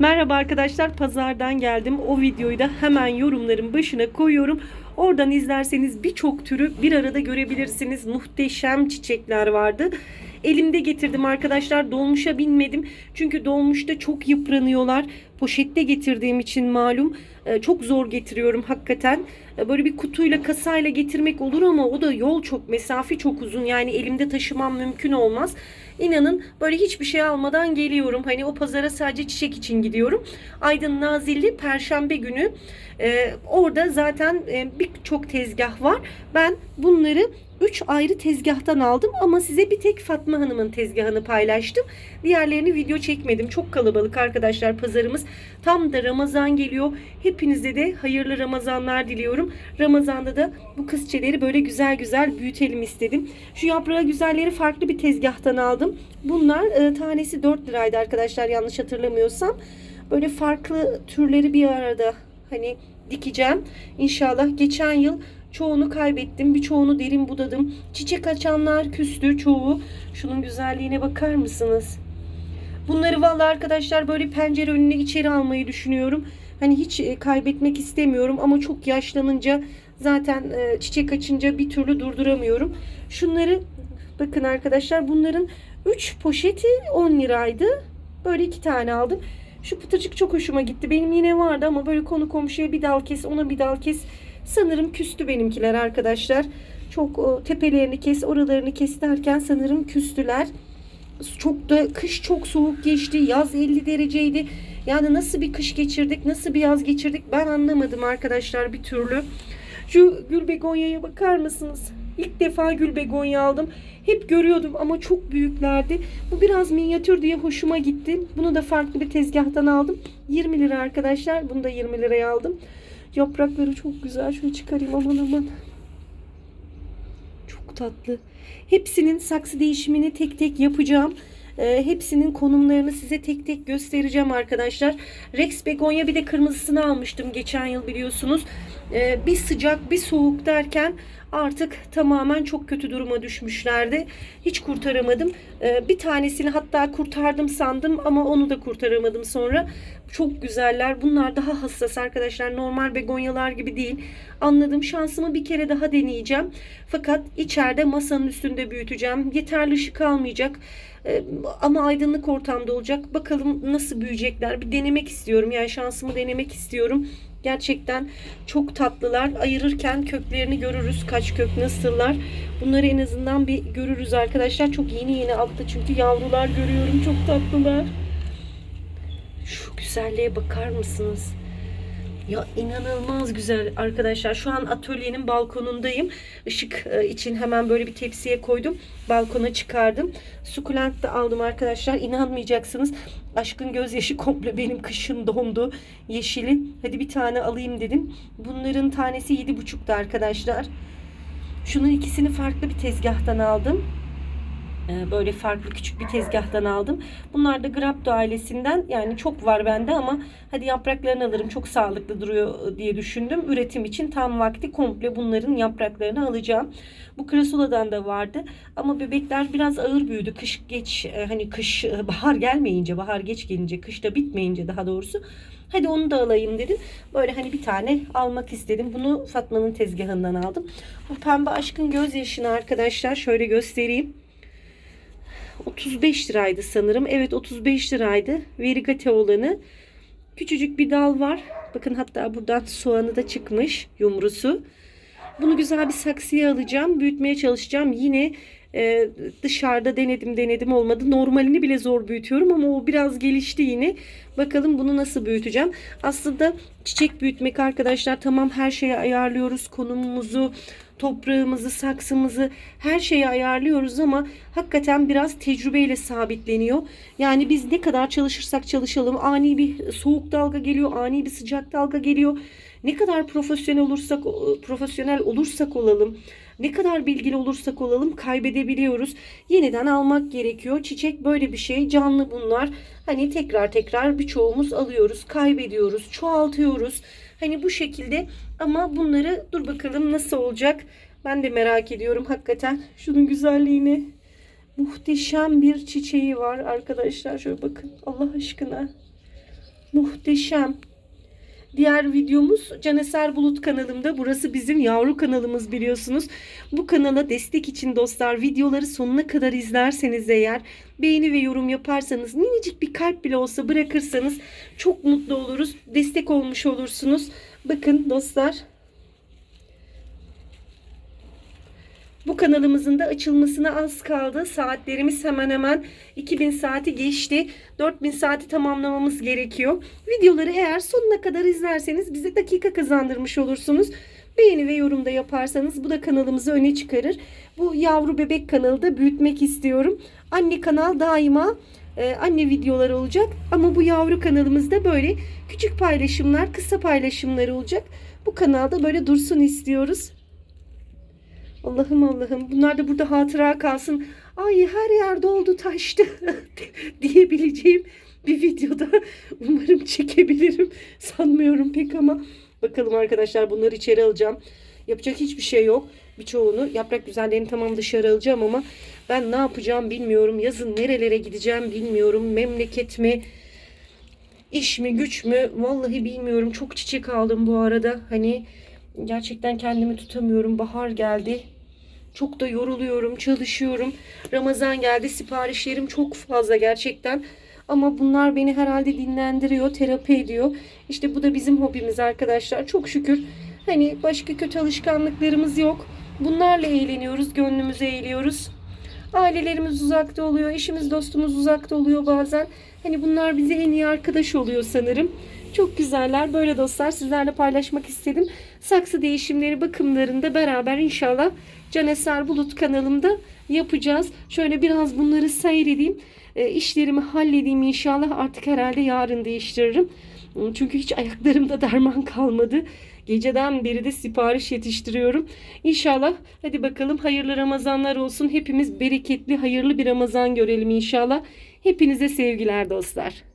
Merhaba arkadaşlar pazardan geldim. O videoyu da hemen yorumların başına koyuyorum. Oradan izlerseniz birçok türü bir arada görebilirsiniz. Muhteşem çiçekler vardı. Elimde getirdim arkadaşlar. Dolmuşa binmedim. Çünkü dolmuşta çok yıpranıyorlar. Poşette getirdiğim için malum e, çok zor getiriyorum hakikaten. E, Böyle bir kutuyla kasayla getirmek olur ama o da yol çok mesafe çok uzun. Yani elimde taşımam mümkün olmaz. İnanın böyle hiçbir şey almadan geliyorum. Hani o pazara sadece çiçek için gidiyorum. Aydın Nazilli Perşembe günü e, orada zaten e, birçok tezgah var. Ben bunları 3 ayrı tezgahtan aldım ama size bir tek Fatma Hanım'ın tezgahını paylaştım. Diğerlerini video çekmedim. Çok kalabalık arkadaşlar pazarımız. Tam da Ramazan geliyor. Hepinize de hayırlı Ramazanlar diliyorum. Ramazanda da bu kızçeleri böyle güzel güzel büyütelim istedim. Şu yaprağı güzelleri farklı bir tezgahtan aldım. Bunlar e, tanesi 4 liraydı arkadaşlar yanlış hatırlamıyorsam. Böyle farklı türleri bir arada hani dikeceğim. İnşallah geçen yıl çoğunu kaybettim. Birçoğunu derin budadım. Çiçek açanlar küstü çoğu. Şunun güzelliğine bakar mısınız? Bunları vallahi arkadaşlar böyle pencere önüne içeri almayı düşünüyorum. Hani hiç e, kaybetmek istemiyorum ama çok yaşlanınca zaten e, çiçek açınca bir türlü durduramıyorum. Şunları bakın arkadaşlar bunların 3 poşeti 10 liraydı. Böyle iki tane aldım. Şu pıtırcık çok hoşuma gitti. Benim yine vardı ama böyle konu komşuya bir dal kes, ona bir dal kes. Sanırım küstü benimkiler arkadaşlar. Çok o, tepelerini kes, oralarını kes derken sanırım küstüler. Çok da kış çok soğuk geçti. Yaz 50 dereceydi. Yani nasıl bir kış geçirdik, nasıl bir yaz geçirdik ben anlamadım arkadaşlar bir türlü. Şu gül begonyaya bakar mısınız? İlk defa gül begonya aldım. Hep görüyordum ama çok büyüklerdi. Bu biraz minyatür diye hoşuma gitti. Bunu da farklı bir tezgahtan aldım. 20 lira arkadaşlar. Bunu da 20 liraya aldım. Yaprakları çok güzel. Şöyle çıkarayım aman aman. Çok tatlı. Hepsinin saksı değişimini tek tek yapacağım. Ee, hepsinin konumlarını size tek tek göstereceğim arkadaşlar. Rex begonya bir de kırmızısını almıştım geçen yıl biliyorsunuz. Ee, bir sıcak bir soğuk derken artık tamamen çok kötü duruma düşmüşlerdi. Hiç kurtaramadım. Ee, bir tanesini hatta kurtardım sandım ama onu da kurtaramadım sonra. Çok güzeller. Bunlar daha hassas arkadaşlar. Normal begonyalar gibi değil. Anladım. Şansımı bir kere daha deneyeceğim. Fakat içeride masanın üstünde büyüteceğim. Yeterli ışık almayacak. Ee, ama aydınlık ortamda olacak. Bakalım nasıl büyüyecekler. Bir denemek istiyorum. Yani şansımı denemek istiyorum. Gerçekten çok tatlılar. Ayırırken köklerini görürüz. Kaç kök nasıllar. Bunları en azından bir görürüz arkadaşlar. Çok yeni yeni altta çünkü yavrular görüyorum. Çok tatlılar. Şu güzelliğe bakar mısınız? Ya inanılmaz güzel arkadaşlar. Şu an atölyenin balkonundayım. Işık e, için hemen böyle bir tepsiye koydum. Balkona çıkardım. Sukulent de aldım arkadaşlar. İnanmayacaksınız. Aşkın gözyaşı komple benim kışın dondu. Yeşili. Hadi bir tane alayım dedim. Bunların tanesi 7,5'tu arkadaşlar. Şunun ikisini farklı bir tezgahtan aldım. Ee, böyle farklı küçük bir tezgahtan aldım. Bunlar da Grapto ailesinden yani çok var bende ama hadi yapraklarını alırım çok sağlıklı duruyor diye düşündüm. Üretim için tam vakti komple bunların yapraklarını alacağım. Bu krasula'dan da vardı ama bebekler biraz ağır büyüdü. Kış geç e, hani kış e, bahar gelmeyince bahar geç gelince kışta bitmeyince daha doğrusu Hadi onu da alayım dedim. Böyle hani bir tane almak istedim. Bunu Fatma'nın tezgahından aldım. Bu pembe aşkın gözyaşını arkadaşlar şöyle göstereyim. 35 liraydı sanırım. Evet 35 liraydı. Verigate olanı. Küçücük bir dal var. Bakın hatta buradan soğanı da çıkmış yumrusu. Bunu güzel bir saksıya alacağım. Büyütmeye çalışacağım. Yine e, dışarıda denedim denedim olmadı. Normalini bile zor büyütüyorum ama o biraz gelişti yine. Bakalım bunu nasıl büyüteceğim. Aslında çiçek büyütmek arkadaşlar tamam her şeye ayarlıyoruz. Konumumuzu, toprağımızı, saksımızı her şeyi ayarlıyoruz ama hakikaten biraz tecrübeyle sabitleniyor. Yani biz ne kadar çalışırsak çalışalım ani bir soğuk dalga geliyor, ani bir sıcak dalga geliyor. Ne kadar profesyonel olursak profesyonel olursak olalım, ne kadar bilgili olursak olalım kaybedebiliyoruz. Yeniden almak gerekiyor. Çiçek böyle bir şey. Canlı bunlar. Hani tekrar tekrar birçoğumuz alıyoruz, kaybediyoruz, çoğaltıyoruz. Hani bu şekilde ama bunları dur bakalım nasıl olacak. Ben de merak ediyorum hakikaten. Şunun güzelliğini. Muhteşem bir çiçeği var arkadaşlar. Şöyle bakın Allah aşkına. Muhteşem. Diğer videomuz Caneser Bulut kanalımda. Burası bizim yavru kanalımız biliyorsunuz. Bu kanala destek için dostlar videoları sonuna kadar izlerseniz eğer beğeni ve yorum yaparsanız minicik bir kalp bile olsa bırakırsanız çok mutlu oluruz. Destek olmuş olursunuz. Bakın dostlar Bu kanalımızın da açılmasına az kaldı. Saatlerimiz hemen hemen 2000 saati geçti. 4000 saati tamamlamamız gerekiyor. Videoları eğer sonuna kadar izlerseniz bize dakika kazandırmış olursunuz. Beğeni ve yorum da yaparsanız bu da kanalımızı öne çıkarır. Bu yavru bebek kanalı da büyütmek istiyorum. Anne kanal daima e, anne videoları olacak. Ama bu yavru kanalımızda böyle küçük paylaşımlar, kısa paylaşımlar olacak. Bu kanalda böyle dursun istiyoruz. Allah'ım Allah'ım bunlar da burada hatıra kalsın. Ay her yer doldu taştı diyebileceğim bir videoda umarım çekebilirim. Sanmıyorum pek ama bakalım arkadaşlar bunları içeri alacağım. Yapacak hiçbir şey yok. Birçoğunu yaprak güzellerini tamam dışarı alacağım ama ben ne yapacağım bilmiyorum. Yazın nerelere gideceğim bilmiyorum. Memleket mi? İş mi güç mü? Vallahi bilmiyorum. Çok çiçek aldım bu arada. Hani gerçekten kendimi tutamıyorum. Bahar geldi. Çok da yoruluyorum, çalışıyorum. Ramazan geldi. Siparişlerim çok fazla gerçekten. Ama bunlar beni herhalde dinlendiriyor, terapi ediyor. İşte bu da bizim hobimiz arkadaşlar. Çok şükür. Hani başka kötü alışkanlıklarımız yok. Bunlarla eğleniyoruz, gönlümüze eğiliyoruz. Ailelerimiz uzakta oluyor, eşimiz dostumuz uzakta oluyor bazen. Hani bunlar bize en iyi arkadaş oluyor sanırım. Çok güzeller. Böyle dostlar sizlerle paylaşmak istedim. Saksı değişimleri bakımlarında beraber inşallah Caneser Bulut kanalımda yapacağız. Şöyle biraz bunları seyredeyim. E, işlerimi halledeyim inşallah. Artık herhalde yarın değiştiririm. Çünkü hiç ayaklarımda derman kalmadı. Geceden beri de sipariş yetiştiriyorum. İnşallah hadi bakalım hayırlı Ramazanlar olsun. Hepimiz bereketli, hayırlı bir Ramazan görelim inşallah. Hepinize sevgiler dostlar.